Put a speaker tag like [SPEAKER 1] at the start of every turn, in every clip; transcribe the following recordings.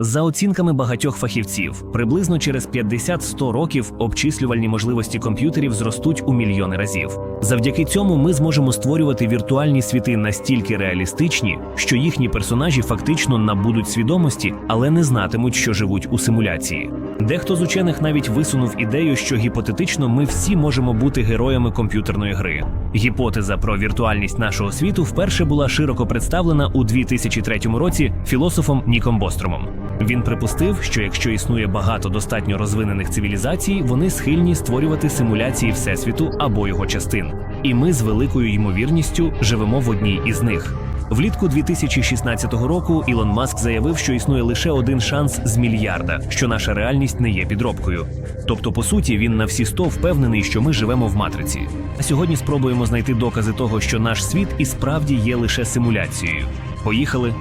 [SPEAKER 1] За оцінками багатьох фахівців, приблизно через 50-100 років обчислювальні можливості комп'ютерів зростуть у мільйони разів. Завдяки цьому ми зможемо створювати віртуальні світи настільки реалістичні, що їхні персонажі фактично набудуть свідомості, але не знатимуть, що живуть у симуляції. Дехто з учених навіть висунув ідею, що гіпотетично ми всі можемо бути героями комп'ютерної гри. Гіпотеза про віртуальність нашого світу вперше була широко представлена у 2003 році філософом Ніком Бостромом. Він припустив, що якщо існує багато достатньо розвинених цивілізацій, вони схильні створювати симуляції всесвіту або його частин. І ми з великою ймовірністю живемо в одній із них. Влітку 2016 року Ілон Маск заявив, що існує лише один шанс з мільярда, що наша реальність не є підробкою. Тобто, по суті, він на всі сто впевнений, що ми живемо в матриці. А сьогодні спробуємо знайти докази того, що наш світ і справді є лише симуляцією. Поїхали.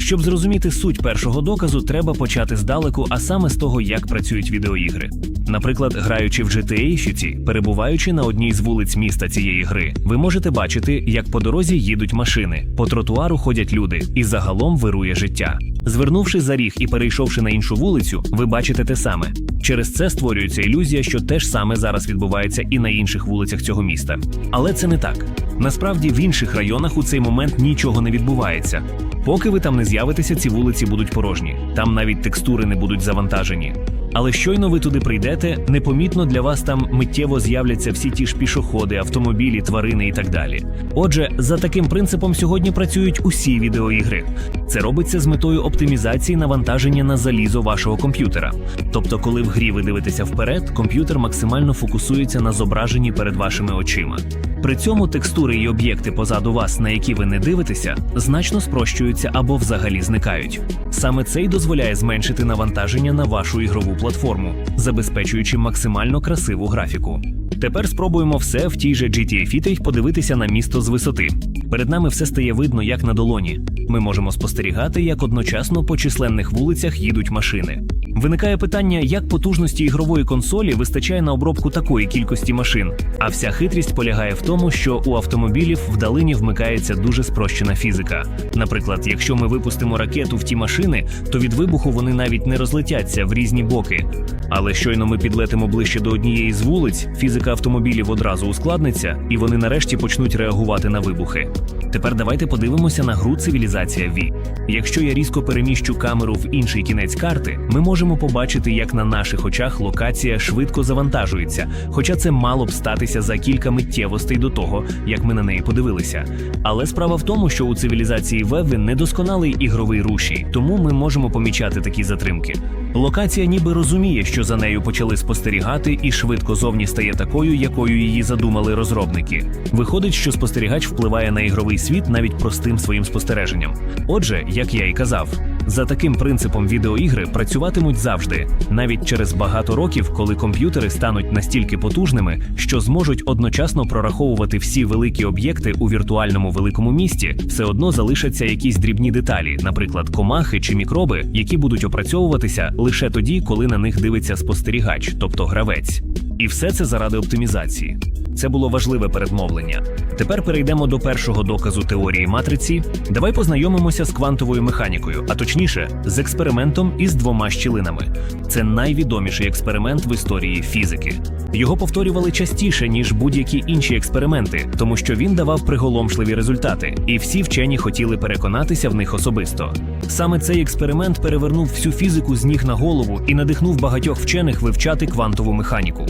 [SPEAKER 1] Щоб зрозуміти суть першого доказу, треба почати здалеку, а саме з того, як працюють відеоігри. Наприклад, граючи в GTA City, перебуваючи на одній з вулиць міста цієї гри, ви можете бачити, як по дорозі їдуть машини, по тротуару ходять люди, і загалом вирує життя. Звернувши за ріг і перейшовши на іншу вулицю, ви бачите те саме. Через це створюється ілюзія, що те ж саме зараз відбувається і на інших вулицях цього міста. Але це не так. Насправді в інших районах у цей момент нічого не відбувається. Поки ви там не з'явитеся, ці вулиці будуть порожні. Там навіть текстури не будуть завантажені. Але щойно ви туди прийдете, непомітно для вас там миттєво з'являться всі ті ж пішоходи, автомобілі, тварини і так далі. Отже, за таким принципом сьогодні працюють усі відеоігри. Це робиться з метою оптимізації навантаження на залізо вашого комп'ютера. Тобто, коли в грі ви дивитеся вперед, комп'ютер максимально фокусується на зображенні перед вашими очима. При цьому текстури і об'єкти позаду вас, на які ви не дивитеся, значно спрощуються або взагалі зникають. Саме це й дозволяє зменшити навантаження на вашу ігрову платформу, забезпечуючи максимально красиву графіку. Тепер спробуємо все в тій же GTA Footage подивитися на місто з висоти. Перед нами все стає видно як на долоні. Ми можемо спостерігати, як одночасно по численних вулицях їдуть машини. Виникає питання, як потужності ігрової консолі вистачає на обробку такої кількості машин. А вся хитрість полягає в тому, що у автомобілів вдалині вмикається дуже спрощена фізика. Наприклад, якщо ми випустимо ракету в ті машини, то від вибуху вони навіть не розлетяться в різні боки. Але щойно ми підлетимо ближче до однієї з вулиць, фізика автомобілів одразу ускладниться, і вони нарешті почнуть реагувати на вибухи. Тепер давайте подивимося на гру Цивілізація V. Якщо я різко переміщу камеру в інший кінець карти, ми можемо побачити, як на наших очах локація швидко завантажується, хоча це мало б статися за кілька миттєвостей до того, як ми на неї подивилися. Але справа в тому, що у цивілізації В він недосконалий ігровий рушій, тому ми можемо помічати такі затримки. Локація ніби розуміє, що за нею почали спостерігати, і швидко зовні стає такою, якою її задумали розробники. Виходить, що спостерігач впливає на ігровий світ навіть простим своїм спостереженням. Отже, як я і казав, за таким принципом відеоігри працюватимуть завжди, навіть через багато років, коли комп'ютери стануть настільки потужними, що зможуть одночасно прораховувати всі великі об'єкти у віртуальному великому місті, все одно залишаться якісь дрібні деталі, наприклад, комахи чи мікроби, які будуть опрацьовуватися лише тоді, коли на них дивиться спостерігач, тобто гравець. І все це заради оптимізації. Це було важливе передмовлення. Тепер перейдемо до першого доказу теорії матриці. Давай познайомимося з квантовою механікою, а точніше, з експериментом із двома щілинами. Це найвідоміший експеримент в історії фізики. Його повторювали частіше, ніж будь-які інші експерименти, тому що він давав приголомшливі результати, і всі вчені хотіли переконатися в них особисто. Саме цей експеримент перевернув всю фізику з ніг на голову і надихнув багатьох вчених вивчати квантову механіку.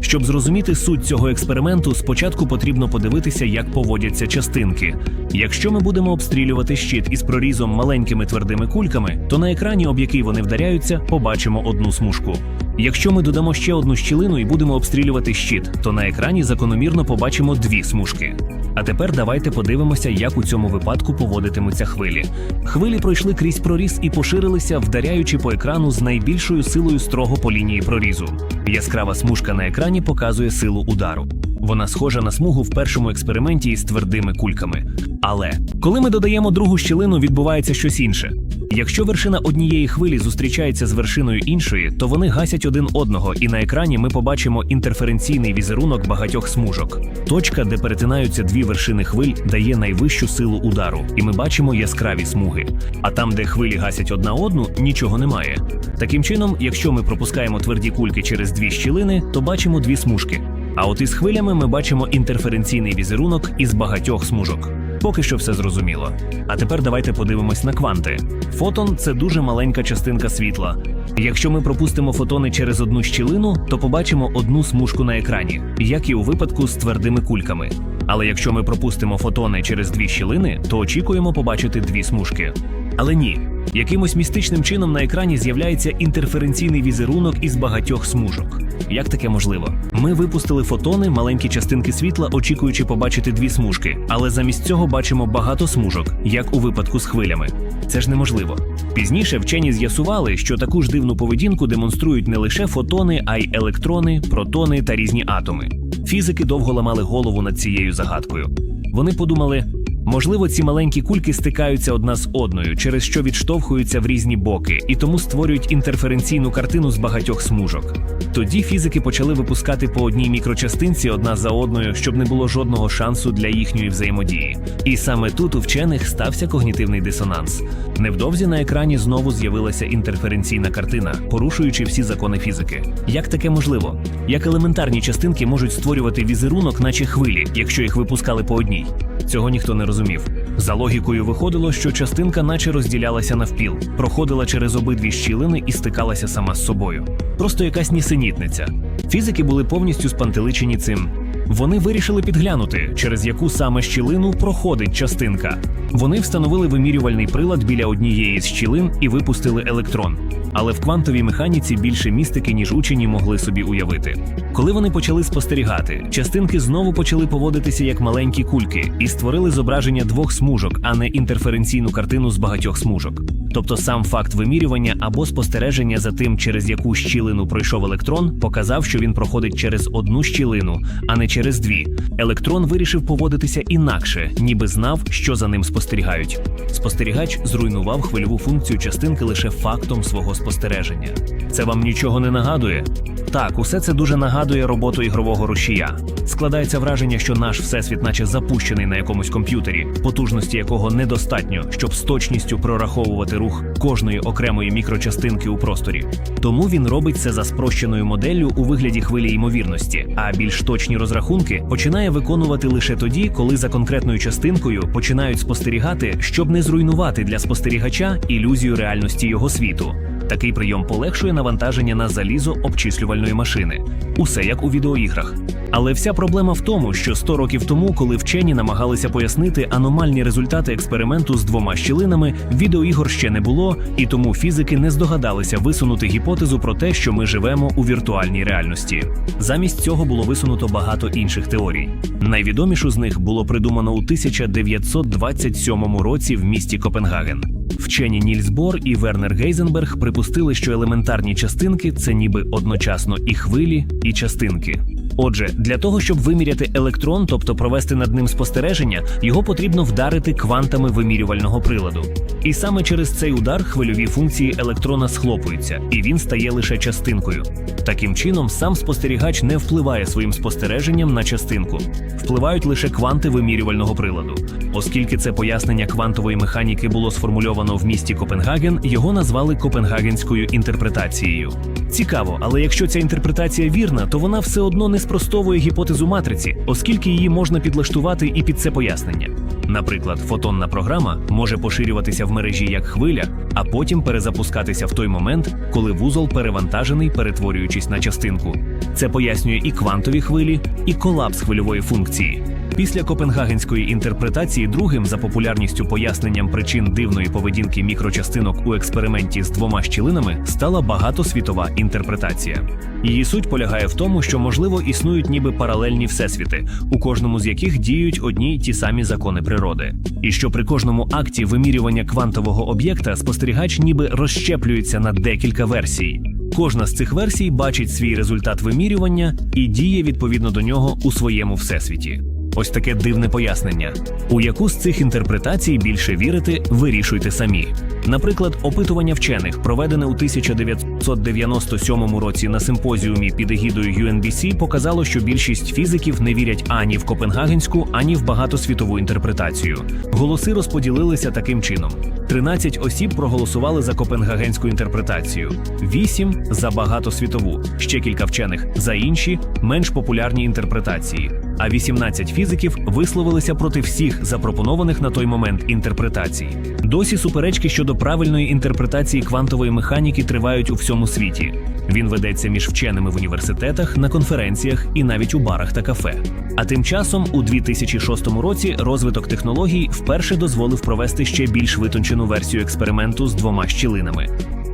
[SPEAKER 1] Щоб зрозуміти суть цього експерименту, спочатку потрібно подивитися, як поводяться частинки. Якщо ми будемо обстрілювати щит із прорізом маленькими твердими кульками, то на екрані, об який вони вдаряються, побачимо одну смужку. Якщо ми додамо ще одну щілину і будемо обстрілювати щит, то на екрані закономірно побачимо дві смужки. А тепер давайте подивимося, як у цьому випадку поводитимуться хвилі. Хвилі пройшли крізь проріз і поширилися, вдаряючи по екрану з найбільшою силою строго по лінії прорізу. Яскрава смужка на екрані показує силу удару. Вона схожа на смугу в першому експерименті із твердими кульками. Але коли ми додаємо другу щілину, відбувається щось інше. Якщо вершина однієї хвилі зустрічається з вершиною іншої, то вони гасять один одного, і на екрані ми побачимо інтерференційний візерунок багатьох смужок. Точка, де перетинаються дві вершини хвиль, дає найвищу силу удару, і ми бачимо яскраві смуги. А там, де хвилі гасять одна одну, нічого немає. Таким чином, якщо ми пропускаємо тверді кульки через дві щілини, то бачимо дві смужки. А от із хвилями ми бачимо інтерференційний візерунок із багатьох смужок. Поки що все зрозуміло. А тепер давайте подивимось на кванти. Фотон це дуже маленька частинка світла. Якщо ми пропустимо фотони через одну щілину, то побачимо одну смужку на екрані, як і у випадку з твердими кульками. Але якщо ми пропустимо фотони через дві щілини, то очікуємо побачити дві смужки. Але ні, якимось містичним чином на екрані з'являється інтерференційний візерунок із багатьох смужок. Як таке можливо? Ми випустили фотони, маленькі частинки світла, очікуючи побачити дві смужки, але замість цього бачимо багато смужок, як у випадку з хвилями. Це ж неможливо. Пізніше вчені з'ясували, що таку ж дивну поведінку демонструють не лише фотони, а й електрони, протони та різні атоми. Фізики довго ламали голову над цією загадкою. Вони подумали. Можливо, ці маленькі кульки стикаються одна з одною, через що відштовхуються в різні боки, і тому створюють інтерференційну картину з багатьох смужок. Тоді фізики почали випускати по одній мікрочастинці одна за одною, щоб не було жодного шансу для їхньої взаємодії. І саме тут у вчених стався когнітивний дисонанс. Невдовзі на екрані знову з'явилася інтерференційна картина, порушуючи всі закони фізики. Як таке можливо? Як елементарні частинки можуть створювати візерунок, наче хвилі, якщо їх випускали по одній? Цього ніхто не розумів. За логікою виходило, що частинка наче розділялася навпіл, проходила через обидві щілини і стикалася сама з собою. Просто якась нісенітниця. Фізики були повністю спантеличені цим. Вони вирішили підглянути, через яку саме щілину проходить частинка. Вони встановили вимірювальний прилад біля однієї з щілин і випустили електрон. Але в квантовій механіці більше містики, ніж учені могли собі уявити. Коли вони почали спостерігати, частинки знову почали поводитися як маленькі кульки і створили зображення двох смужок, а не інтерференційну картину з багатьох смужок. Тобто сам факт вимірювання або спостереження за тим, через яку щілину пройшов електрон, показав, що він проходить через одну щілину, а не через дві. Електрон вирішив поводитися інакше, ніби знав, що за ним спостерігають. Спостерігач зруйнував хвильову функцію частинки лише фактом свого спостереження. Це вам нічого не нагадує? Так, усе це дуже нагадує роботу ігрового рушія. Складається враження, що наш всесвіт, наче запущений на якомусь комп'ютері, потужності якого недостатньо, щоб з точністю прораховувати рух кожної окремої мікрочастинки у просторі. Тому він робить це за спрощеною моделлю у вигляді хвилі ймовірності, а більш точні розрахунки починає виконувати лише тоді, коли за конкретною частинкою починають спостерігати, щоб не зруйнувати для спостерігача ілюзію реальності його світу. Такий прийом полегшує навантаження на залізо обчислювальної машини. Усе як у відеоіграх. Але вся проблема в тому, що 100 років тому, коли вчені намагалися пояснити аномальні результати експерименту з двома щілинами, відеоігор ще не було, і тому фізики не здогадалися висунути гіпотезу про те, що ми живемо у віртуальній реальності. Замість цього було висунуто багато інших теорій. Найвідомішу з них було придумано у 1927 році в місті Копенгаген. Вчені Нільс Бор і Вернер Гейзенберг припустили, що елементарні частинки це ніби одночасно і хвилі, і частинки. Отже, для того, щоб виміряти електрон, тобто провести над ним спостереження, його потрібно вдарити квантами вимірювального приладу. І саме через цей удар хвильові функції електрона схлопуються, і він стає лише частинкою. Таким чином, сам спостерігач не впливає своїм спостереженням на частинку, впливають лише кванти вимірювального приладу. Оскільки це пояснення квантової механіки було сформульовано в місті Копенгаген, його назвали Копенгагенською інтерпретацією. Цікаво, але якщо ця інтерпретація вірна, то вона все одно не спростовує гіпотезу матриці, оскільки її можна підлаштувати і під це пояснення. Наприклад, фотонна програма може поширюватися в мережі як хвиля, а потім перезапускатися в той момент, коли вузол перевантажений, перетворюючись на частинку. Це пояснює і квантові хвилі, і колапс хвильової функції. Після копенгагенської інтерпретації другим за популярністю поясненням причин дивної поведінки мікрочастинок у експерименті з двома щілинами стала багатосвітова інтерпретація. Її суть полягає в тому, що можливо існують ніби паралельні всесвіти, у кожному з яких діють одні й ті самі закони природи, і що при кожному акті вимірювання квантового об'єкта спостерігач ніби розщеплюється на декілька версій. Кожна з цих версій бачить свій результат вимірювання і діє відповідно до нього у своєму всесвіті. Ось таке дивне пояснення. У яку з цих інтерпретацій більше вірити, вирішуйте самі. Наприклад, опитування вчених, проведене у 1997 році на симпозіумі під егідою UNBC, показало, що більшість фізиків не вірять ані в копенгагенську, ані в багатосвітову інтерпретацію. Голоси розподілилися таким чином: 13 осіб проголосували за копенгагенську інтерпретацію, 8 – за багатосвітову, ще кілька вчених за інші менш популярні інтерпретації. А 18 фізиків висловилися проти всіх запропонованих на той момент інтерпретацій. Досі суперечки щодо правильної інтерпретації квантової механіки тривають у всьому світі. Він ведеться між вченими в університетах, на конференціях і навіть у барах та кафе. А тим часом, у 2006 році, розвиток технологій вперше дозволив провести ще більш витончену версію експерименту з двома щілинами.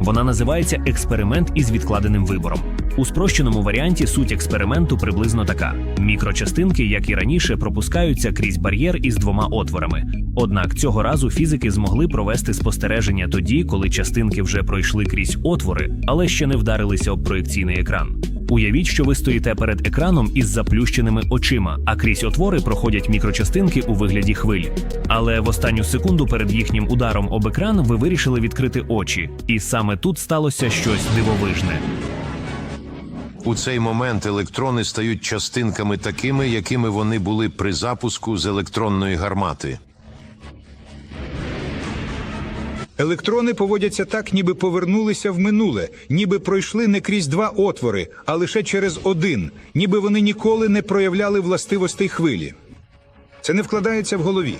[SPEAKER 1] Вона називається експеримент із відкладеним вибором. У спрощеному варіанті суть експерименту приблизно така: мікрочастинки, як і раніше, пропускаються крізь бар'єр із двома отворами. Однак цього разу фізики змогли провести спостереження тоді, коли частинки вже пройшли крізь отвори, але ще не вдарилися об проєкційний екран. Уявіть, що ви стоїте перед екраном із заплющеними очима, а крізь отвори проходять мікрочастинки у вигляді хвиль. Але в останню секунду перед їхнім ударом об екран ви вирішили відкрити очі, і саме тут сталося щось дивовижне.
[SPEAKER 2] У цей момент електрони стають частинками такими, якими вони були при запуску з електронної гармати.
[SPEAKER 3] Електрони поводяться так, ніби повернулися в минуле, ніби пройшли не крізь два отвори, а лише через один, ніби вони ніколи не проявляли властивостей хвилі. Це не вкладається в голові.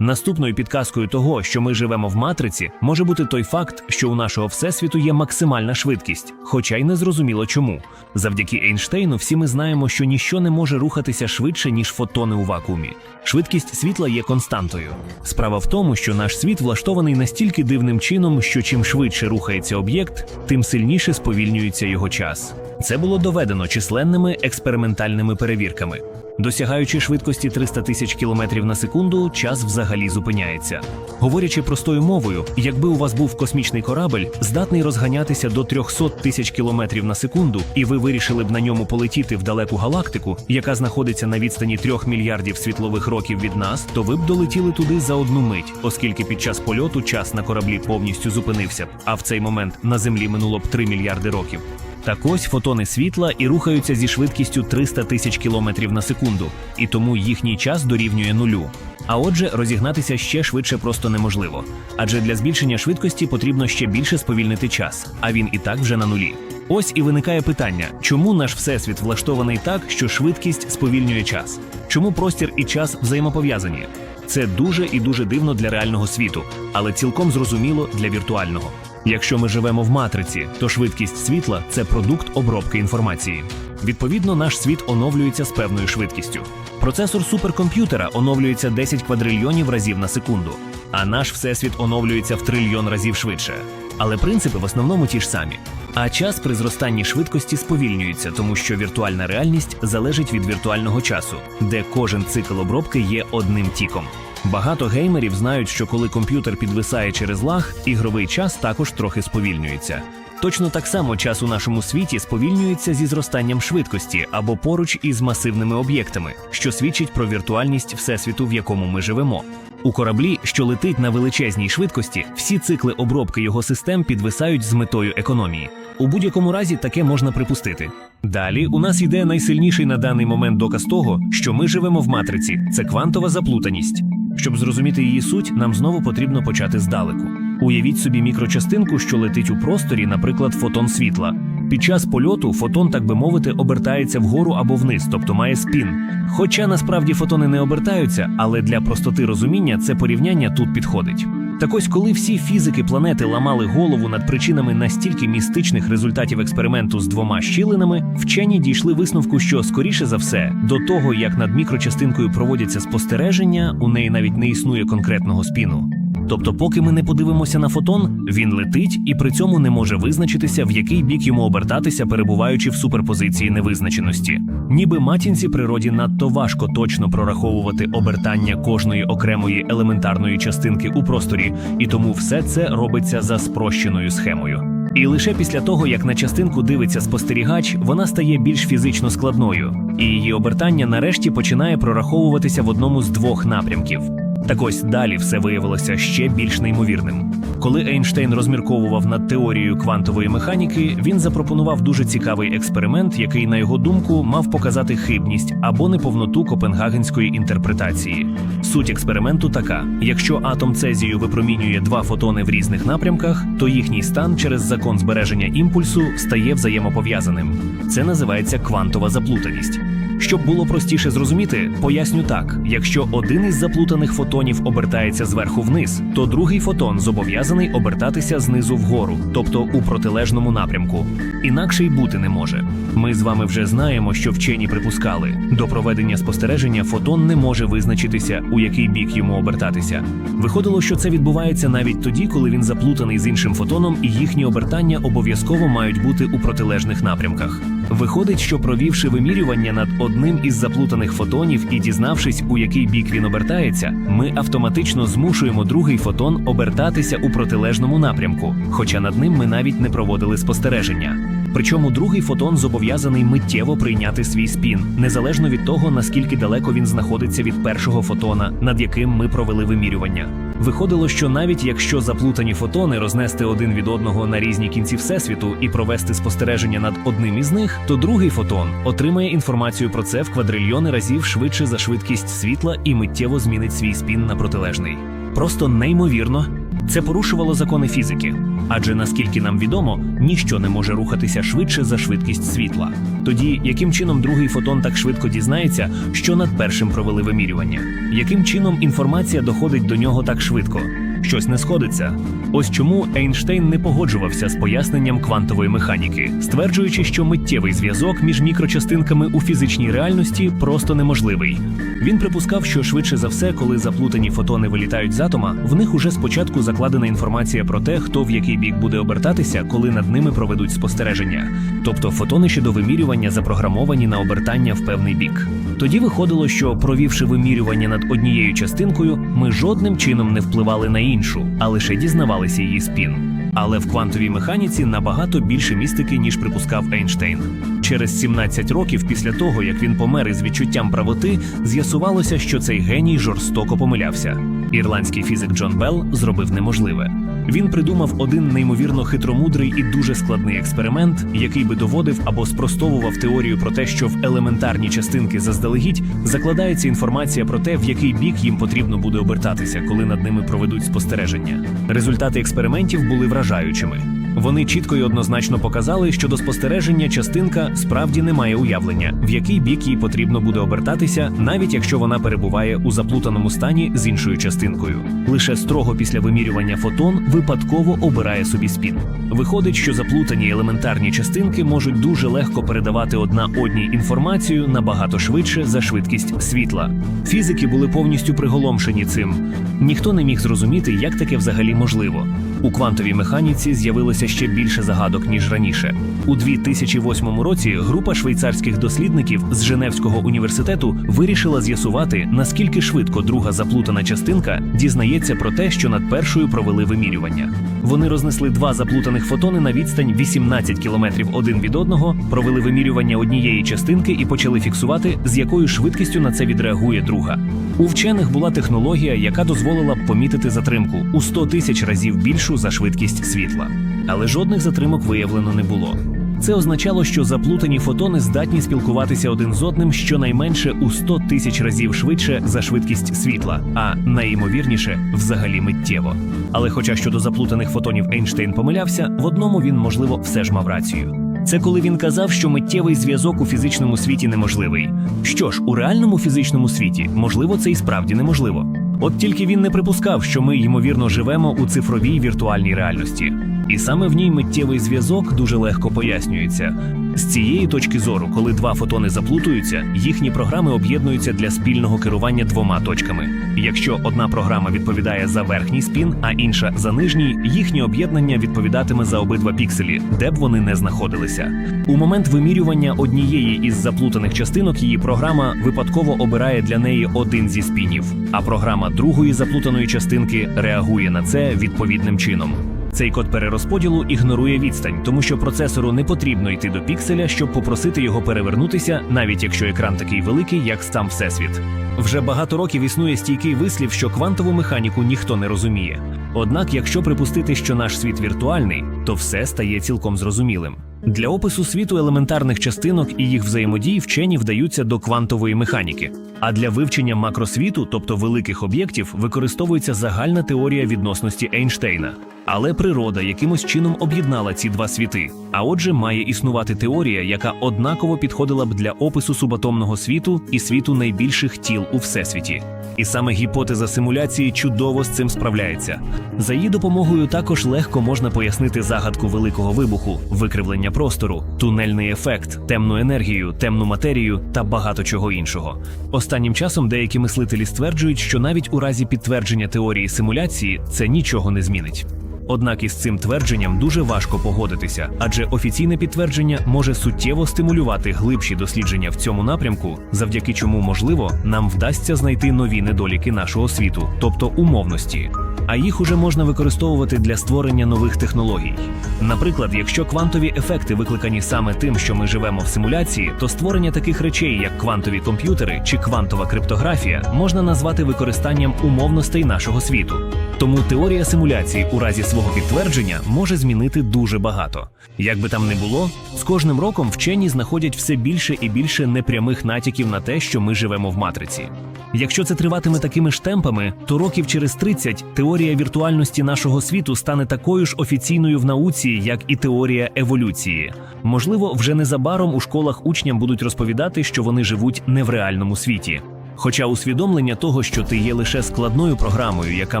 [SPEAKER 1] Наступною підказкою того, що ми живемо в матриці, може бути той факт, що у нашого всесвіту є максимальна швидкість, хоча й не зрозуміло чому. Завдяки Ейнштейну всі ми знаємо, що ніщо не може рухатися швидше, ніж фотони у вакуумі. Швидкість світла є константою. Справа в тому, що наш світ влаштований настільки дивним чином, що чим швидше рухається об'єкт, тим сильніше сповільнюється його час. Це було доведено численними експериментальними перевірками. Досягаючи швидкості 300 тисяч кілометрів на секунду, час взагалі зупиняється. Говорячи простою мовою, якби у вас був космічний корабль, здатний розганятися до 300 тисяч кілометрів на секунду, і ви вирішили б на ньому полетіти в далеку галактику, яка знаходиться на відстані 3 мільярдів світлових років від нас, то ви б долетіли туди за одну мить, оскільки під час польоту час на кораблі повністю зупинився б, а в цей момент на землі минуло б 3 мільярди років. Так ось фотони світла і рухаються зі швидкістю 300 тисяч кілометрів на секунду, і тому їхній час дорівнює нулю. А отже, розігнатися ще швидше просто неможливо. Адже для збільшення швидкості потрібно ще більше сповільнити час, а він і так вже на нулі. Ось і виникає питання, чому наш всесвіт влаштований так, що швидкість сповільнює час? Чому простір і час взаємопов'язані? Це дуже і дуже дивно для реального світу, але цілком зрозуміло для віртуального. Якщо ми живемо в матриці, то швидкість світла це продукт обробки інформації. Відповідно, наш світ оновлюється з певною швидкістю. Процесор суперкомп'ютера оновлюється 10 квадрильйонів разів на секунду, а наш всесвіт оновлюється в трильйон разів швидше. Але принципи в основному ті ж самі. А час при зростанні швидкості сповільнюється, тому що віртуальна реальність залежить від віртуального часу, де кожен цикл обробки є одним тіком. Багато геймерів знають, що коли комп'ютер підвисає через лаг, ігровий час також трохи сповільнюється. Точно так само час у нашому світі сповільнюється зі зростанням швидкості або поруч із масивними об'єктами, що свідчить про віртуальність всесвіту, в якому ми живемо. У кораблі, що летить на величезній швидкості, всі цикли обробки його систем підвисають з метою економії. У будь-якому разі таке можна припустити. Далі у нас йде найсильніший на даний момент доказ того, що ми живемо в матриці це квантова заплутаність. Щоб зрозуміти її суть, нам знову потрібно почати здалеку. Уявіть собі мікрочастинку, що летить у просторі, наприклад, фотон світла. Під час польоту фотон, так би мовити, обертається вгору або вниз, тобто має спін. Хоча насправді фотони не обертаються, але для простоти розуміння це порівняння тут підходить. Так ось, коли всі фізики планети ламали голову над причинами настільки містичних результатів експерименту з двома щілинами, вчені дійшли висновку, що скоріше за все, до того як над мікрочастинкою проводяться спостереження, у неї навіть не існує конкретного спіну. Тобто, поки ми не подивимося на фотон, він летить і при цьому не може визначитися, в який бік йому обертатися, перебуваючи в суперпозиції невизначеності. Ніби матінці природі надто важко точно прораховувати обертання кожної окремої елементарної частинки у просторі, і тому все це робиться за спрощеною схемою. І лише після того, як на частинку дивиться спостерігач, вона стає більш фізично складною, і її обертання нарешті починає прораховуватися в одному з двох напрямків. Так ось далі все виявилося ще більш неймовірним. Коли Ейнштейн розмірковував над теорією квантової механіки, він запропонував дуже цікавий експеримент, який, на його думку, мав показати хибність або неповноту копенгагенської інтерпретації. Суть експерименту така: якщо атом цезію випромінює два фотони в різних напрямках, то їхній стан через закон збереження імпульсу стає взаємопов'язаним. Це називається квантова заплутаність. Щоб було простіше зрозуміти, поясню так: якщо один із заплутаних фотонів обертається зверху вниз, то другий фотон зобов'язаний обертатися знизу вгору, тобто у протилежному напрямку. Інакше й бути не може. Ми з вами вже знаємо, що вчені припускали, до проведення спостереження фотон не може визначитися, у який бік йому обертатися. Виходило, що це відбувається навіть тоді, коли він заплутаний з іншим фотоном, і їхні обертання обов'язково мають бути у протилежних напрямках. Виходить, що провівши вимірювання над одним із заплутаних фотонів і дізнавшись, у який бік він обертається, ми автоматично змушуємо другий фотон обертатися у протилежному напрямку, хоча над ним ми навіть не проводили спостереження. Причому другий фотон зобов'язаний миттєво прийняти свій спін, незалежно від того, наскільки далеко він знаходиться від першого фотона, над яким ми провели вимірювання. Виходило, що навіть якщо заплутані фотони рознести один від одного на різні кінці всесвіту і провести спостереження над одним із них, то другий фотон отримає інформацію про це в квадрильйони разів швидше за швидкість світла і миттєво змінить свій спін на протилежний. Просто неймовірно. Це порушувало закони фізики, адже наскільки нам відомо, ніщо не може рухатися швидше за швидкість світла. Тоді яким чином другий фотон так швидко дізнається, що над першим провели вимірювання? Яким чином інформація доходить до нього так швидко? Щось не сходиться. Ось чому Ейнштейн не погоджувався з поясненням квантової механіки, стверджуючи, що миттєвий зв'язок між мікрочастинками у фізичній реальності просто неможливий. Він припускав, що швидше за все, коли заплутані фотони вилітають з атома, в них уже спочатку закладена інформація про те, хто в який бік буде обертатися, коли над ними проведуть спостереження. Тобто фотони ще до вимірювання запрограмовані на обертання в певний бік. Тоді виходило, що провівши вимірювання над однією частинкою, ми жодним чином не впливали на іншу, а лише дізнавалися її спін. Але в квантовій механіці набагато більше містики, ніж припускав Ейнштейн. Через 17 років після того, як він помер із відчуттям правоти, з'ясувалося, що цей геній жорстоко помилявся. Ірландський фізик Джон Белл зробив неможливе. Він придумав один неймовірно хитромудрий і дуже складний експеримент, який би доводив або спростовував теорію про те, що в елементарні частинки заздалегідь закладається інформація про те, в який бік їм потрібно буде обертатися, коли над ними проведуть спостереження. Результати експериментів були вражаючими. Вони чітко і однозначно показали, що до спостереження частинка справді не має уявлення, в який бік їй потрібно буде обертатися, навіть якщо вона перебуває у заплутаному стані з іншою частинкою. Лише строго після вимірювання фотон випадково обирає собі спін. Виходить, що заплутані елементарні частинки можуть дуже легко передавати одна одній інформацію набагато швидше за швидкість світла. Фізики були повністю приголомшені цим. Ніхто не міг зрозуміти, як таке взагалі можливо. У квантовій механіці з'явилося ще більше загадок ніж раніше. У 2008 році група швейцарських дослідників з Женевського університету вирішила з'ясувати, наскільки швидко друга заплутана частинка дізнається про те, що над першою провели вимірювання. Вони рознесли два заплутаних фотони на відстань 18 кілометрів один від одного, провели вимірювання однієї частинки і почали фіксувати, з якою швидкістю на це відреагує друга. У вчених була технологія, яка дозволила б помітити затримку у 100 тисяч разів більшу за швидкість світла. Але жодних затримок виявлено не було. Це означало, що заплутані фотони здатні спілкуватися один з одним щонайменше у 100 тисяч разів швидше за швидкість світла, а найімовірніше взагалі миттєво. Але хоча щодо заплутаних фотонів Ейнштейн помилявся, в одному він, можливо, все ж мав рацію. Це коли він казав, що миттєвий зв'язок у фізичному світі неможливий. Що ж, у реальному фізичному світі, можливо, це і справді неможливо. От тільки він не припускав, що ми, ймовірно, живемо у цифровій віртуальній реальності. І саме в ній миттєвий зв'язок дуже легко пояснюється. З цієї точки зору, коли два фотони заплутуються, їхні програми об'єднуються для спільного керування двома точками. Якщо одна програма відповідає за верхній спін, а інша за нижній, їхнє об'єднання відповідатиме за обидва пікселі, де б вони не знаходилися. У момент вимірювання однієї із заплутаних частинок її програма випадково обирає для неї один зі спінів, а програма другої заплутаної частинки реагує на це відповідним чином. Цей код перерозподілу ігнорує відстань, тому що процесору не потрібно йти до пікселя, щоб попросити його перевернутися, навіть якщо екран такий великий, як сам Всесвіт. Вже багато років існує стійкий вислів, що квантову механіку ніхто не розуміє. Однак, якщо припустити, що наш світ віртуальний, то все стає цілком зрозумілим. Для опису світу елементарних частинок і їх взаємодій вчені вдаються до квантової механіки. А для вивчення макросвіту, тобто великих об'єктів, використовується загальна теорія відносності Ейнштейна. Але природа якимось чином об'єднала ці два світи. А отже, має існувати теорія, яка однаково підходила б для опису субатомного світу і світу найбільших тіл у всесвіті. І саме гіпотеза симуляції чудово з цим справляється. За її допомогою також легко можна пояснити загадку великого вибуху, викривлення простору, тунельний ефект, темну енергію, темну матерію та багато чого іншого. Останнім часом деякі мислителі стверджують, що навіть у разі підтвердження теорії симуляції це нічого не змінить. Однак із цим твердженням дуже важко погодитися, адже офіційне підтвердження може суттєво стимулювати глибші дослідження в цьому напрямку, завдяки чому, можливо, нам вдасться знайти нові недоліки нашого світу, тобто умовності. А їх уже можна використовувати для створення нових технологій. Наприклад, якщо квантові ефекти викликані саме тим, що ми живемо в симуляції, то створення таких речей, як квантові комп'ютери чи квантова криптографія, можна назвати використанням умовностей нашого світу. Тому теорія симуляції у разі свого підтвердження може змінити дуже багато. Як би там не було, з кожним роком вчені знаходять все більше і більше непрямих натяків на те, що ми живемо в матриці. Якщо це триватиме такими ж темпами, то років через 30 теорія віртуальності нашого світу стане такою ж офіційною в науці, як і теорія еволюції. Можливо, вже незабаром у школах учням будуть розповідати, що вони живуть не в реальному світі. Хоча усвідомлення того, що ти є лише складною програмою, яка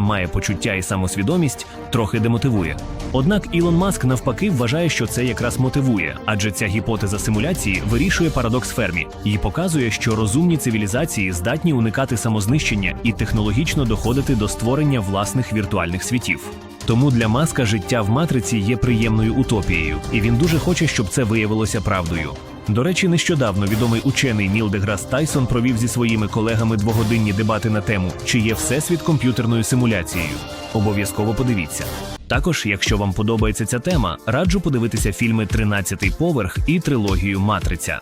[SPEAKER 1] має почуття і самосвідомість, трохи демотивує. Однак Ілон Маск навпаки вважає, що це якраз мотивує, адже ця гіпотеза симуляції вирішує парадокс Фермі і показує, що розумні цивілізації здатні уникати самознищення і технологічно доходити до створення власних віртуальних світів. Тому для Маска життя в матриці є приємною утопією, і він дуже хоче, щоб це виявилося правдою. До речі, нещодавно відомий учений Ніл Деграс Тайсон провів зі своїми колегами двогодинні дебати на тему, чи є всесвіт комп'ютерною симуляцією. Обов'язково подивіться. Також, якщо вам подобається ця тема, раджу подивитися фільми «13-й поверх і трилогію Матриця.